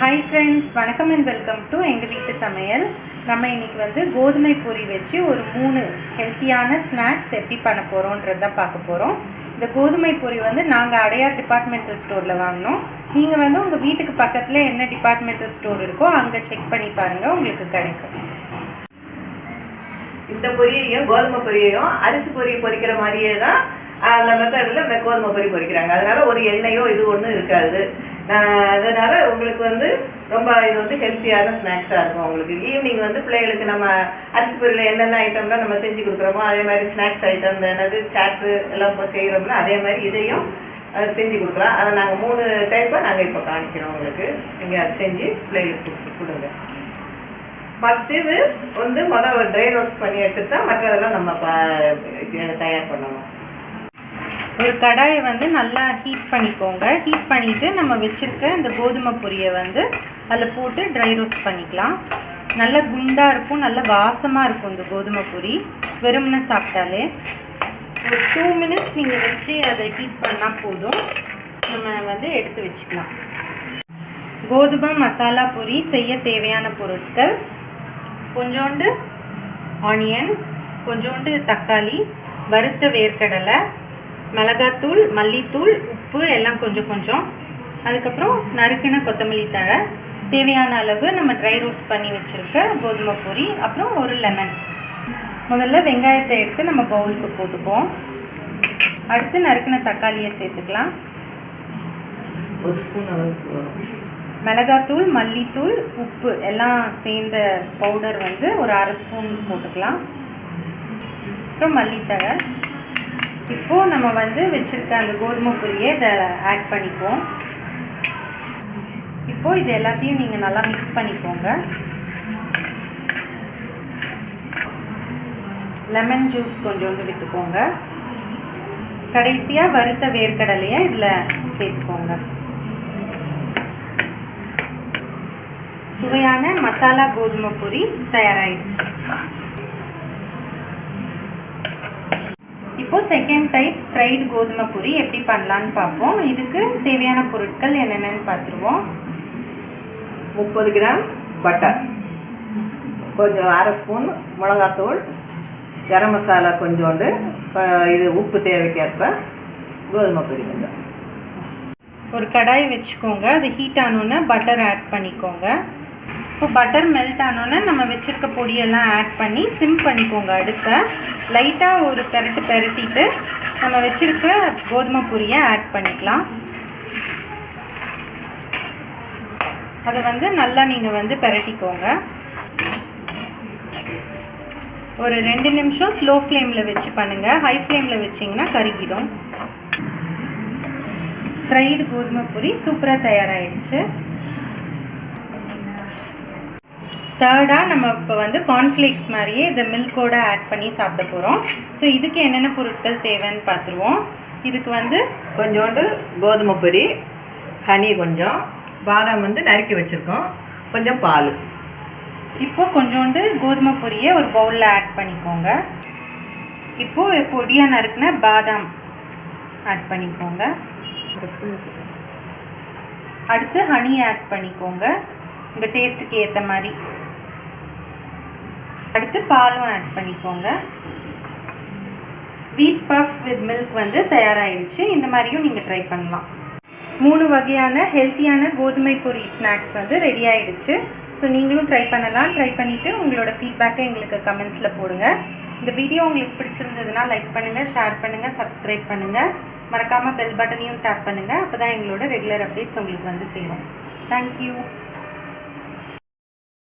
Hi friends வணக்கம் and welcome to எங்கள் வீட்டு சமையல். நம்ம இன்றைக்கி வந்து கோதுமை பொரி வச்சு ஒரு மூணு ஹெல்த்தியான ஸ்நாக்ஸ் எப்படி பண்ண போகிறோன்றது தான் பார்க்க போகிறோம் இந்த கோதுமை பொரி வந்து நாங்கள் அடையார் டிபார்ட்மெண்டல் ஸ்டோரில் வாங்கினோம். நீங்கள் வந்து உங்கள் வீட்டுக்கு பக்கத்தில் என்ன டிபார்ட்மெண்டல் ஸ்டோர் இருக்கோ அங்கே செக் பண்ணி பாருங்கள் உங்களுக்கு கிடைக்கும். இந்த பொரியையும் கோதுமை பொரியையும் அரிசி பொரி பொரிக்கிற மாதிரியே தான் அந்த மெத்தடில் இந்த கோதுமை பொரி பொரிக்கிறாங்க. அதனால ஒரு எண்ணெயோ இது ஒன்றும் இருக்காது. அதனால் உங்களுக்கு வந்து ரொம்ப இது வந்து ஹெல்த்தியான ஸ்நாக்ஸாக இருக்கும் உங்களுக்கு. ஈவினிங் வந்து பிள்ளைகளுக்கு நம்ம அரிசி பொருள் என்னென்ன ஐட்டம்லாம் நம்ம செஞ்சு கொடுக்குறோமோ அதே மாதிரி ஸ்நாக்ஸ் ஐட்டம் இந்த என்னது சாட்டு எல்லாம் இப்போ செய்கிறோம்ல அதே மாதிரி இதையும் செஞ்சு கொடுக்கலாம். அதை நாங்கள் மூணு டைப்பாக நாங்கள் இப்போ காணிக்கிறோம் உங்களுக்கு. நீங்கள் அதை செஞ்சு பிள்ளைகளுக்கு கொடுங்க. ஃபஸ்ட்டு இது வந்து மொதல் ட்ரை ரோஸ்ட் பண்ணி எடுத்துட்டு தான் மற்றதெல்லாம் நம்ம ப- இது தயார் பண்ணணும். ஒரு கடாயை வந்து நல்லா ஹீட் பண்ணிக்கோங்க. ஹீட் பண்ணிவிட்டு நம்ம வச்சுருக்க இந்த கோதுமை பொரியை வந்து அதில் போட்டு ட்ரை ரோஸ்ட் பண்ணிக்கலாம். நல்லா குண்டாக இருக்கும் நல்லா வாசமாக இருக்கும் இந்த கோதுமை பொரி வெறுமனே சாப்பிட்டாலே. ஒரு டூ மினிட்ஸ் நீங்கள் வச்சு அதை ஹீட் பண்ணால் போதும். நம்ம வந்து எடுத்து வச்சுக்கலாம். கோதுமை மசாலா பொரி செய்ய தேவையான பொருட்கள். கொஞ்சோண்டு ஆனியன் கொஞ்சோண்டு தக்காளி வறுத்த வேர்க்கடலை மிளகாத்தூள் மல்லித்தூள் உப்பு எல்லாம் கொஞ்சம் கொஞ்சம். அதுக்கப்புறம் நறுக்கின கொத்தமல்லி தழை. தேவையான அளவு நம்ம ட்ரை ரோஸ்ட் பண்ணி வச்சுருக்க கோதுமை பொரி அப்புறம் ஒரு லெமன் முதல்ல வெங்காயத்தை எடுத்து நம்ம பவுலுக்கு போட்டுப்போம் அடுத்து நறுக்கின தக்காளியை சேர்த்துக்கலாம். ஒரு ஸ்பூன் அளவுக்கு வரும். மிளகாத்தூள் மல்லித்தூள் உப்பு எல்லாம் சேர்ந்த பவுடர் வந்து ஒரு அரை ஸ்பூன் போட்டுக்கலாம். அப்புறம் மல்லித்தழை. இப்போது நம்ம வந்து வச்சுருக்க அந்த கோதுமை பொரியை இதை ஆட் பண்ணிக்குவோம். இப்போது இது எல்லாத்தையும் நீங்கள் நல்லா மிக்ஸ் பண்ணிக்கோங்க. லெமன் ஜூஸ் கொஞ்சோண்டு விட்டுக்கோங்க. கடைசியாக வறுத்த வேர்க்கடலையை இதில் சேர்த்துக்கோங்க. சுவையான மசாலா கோதுமை பொரி தயாராகிடுச்சு இப்போ செகண்ட் டைப் ஃப்ரைடு கோதுமை பொரி எப்படி பண்ணலான்னு பார்ப்போம். இதுக்கு தேவையான பொருட்கள் என்னென்னு பார்த்துருவோம். முப்பது கிராம் பட்டர் கொஞ்சம் அரை ஸ்பூன் மிளகாத்தூள் கரம் மசாலா கொஞ்சோண்டு இது உப்பு தேவைக்கேற்ப கோதுமை பொரி கொஞ்சம். ஒரு கடாய் வச்சுக்கோங்க. அது ஹீட் ஆனோன்னே பட்டர் ஆட் பண்ணிக்கோங்க. இப்போ பட்டர் மெல்ட் ஆனோன்னே நம்ம வச்சுருக்க பொடியெல்லாம் ஆட் பண்ணி சிம் பண்ணிக்கோங்க அடுப்பை. லைட்டாக ஒரு பெரட்டு பெரட்டிட்டு நம்ம வச்சுருக்க கோதுமை பொரியை ஆட் பண்ணிக்கலாம். அதை வந்து நல்லா நீங்கள் வந்து பெரட்டிக்கோங்க. ஒரு ரெண்டு நிமிஷம் ஸ்லோ ஃப்ளேமில் வச்சு பண்ணுங்கள் ஹை ஃப்ளேமில் வச்சிங்கன்னா கருகிடும். ஃப்ரைடு கோதுமை பொரி சூப்பராக தயாராகிடுச்சு தேர்டாக நம்ம இப்போ வந்து கார்ன்ஃப்ளேக்ஸ் மாதிரியே இதை மில்கோட ஆட் பண்ணி சாப்பிட போகிறோம் ஸோ இதுக்கு என்னென்ன பொருட்கள் தேவைன்னு பார்த்துருவோம். இதுக்கு வந்து கொஞ்சோண்டு கோதுமை பொரி ஹனி கொஞ்சம் பாதாம் வந்து நறுக்கி வச்சுருக்கோம். கொஞ்சம் பால். இப்போ கொஞ்சோண்டு கோதுமை பொரியை ஒரு பவுலில் ஆட் பண்ணிக்கோங்க. இப்போது பொடியாக நறுக்குன பாதாம் ஆட் பண்ணிக்கோங்க. அடுத்து ஹனி ஆட் பண்ணிக்கோங்க. உங்கள் டேஸ்ட்டுக்கு ஏற்ற மாதிரி. அடுத்து பாலும் ஆட் பண்ணிக்கோங்க. வீட் பஃப் வித் மில்க் வந்து தயாராகிடுச்சு இந்த மாதிரியும் நீங்கள் ட்ரை பண்ணலாம். மூணு வகையான ஹெல்த்தியான கோதுமை பொரி ஸ்நாக்ஸ் வந்து ரெடி ஆகிடுச்சு ஸோ நீங்களும் ட்ரை பண்ணலாம். ட்ரை பண்ணிவிட்டு உங்களோட ஃபீட்பேக்கை எங்களுக்கு கமெண்ட்ஸில் போடுங்க. இந்த வீடியோ உங்களுக்கு பிடிச்சிருந்ததுன்னா லைக் பண்ணுங்கள் ஷேர் பண்ணுங்கள் சப்ஸ்கிரைப் பண்ணுங்கள் மறக்காமல் பெல் பட்டனையும் டேப் பண்ணுங்கள் அப்போ தான் எங்களோட ரெகுலர் அப்டேட்ஸ் உங்களுக்கு வந்து சேரும். தேங்க்யூ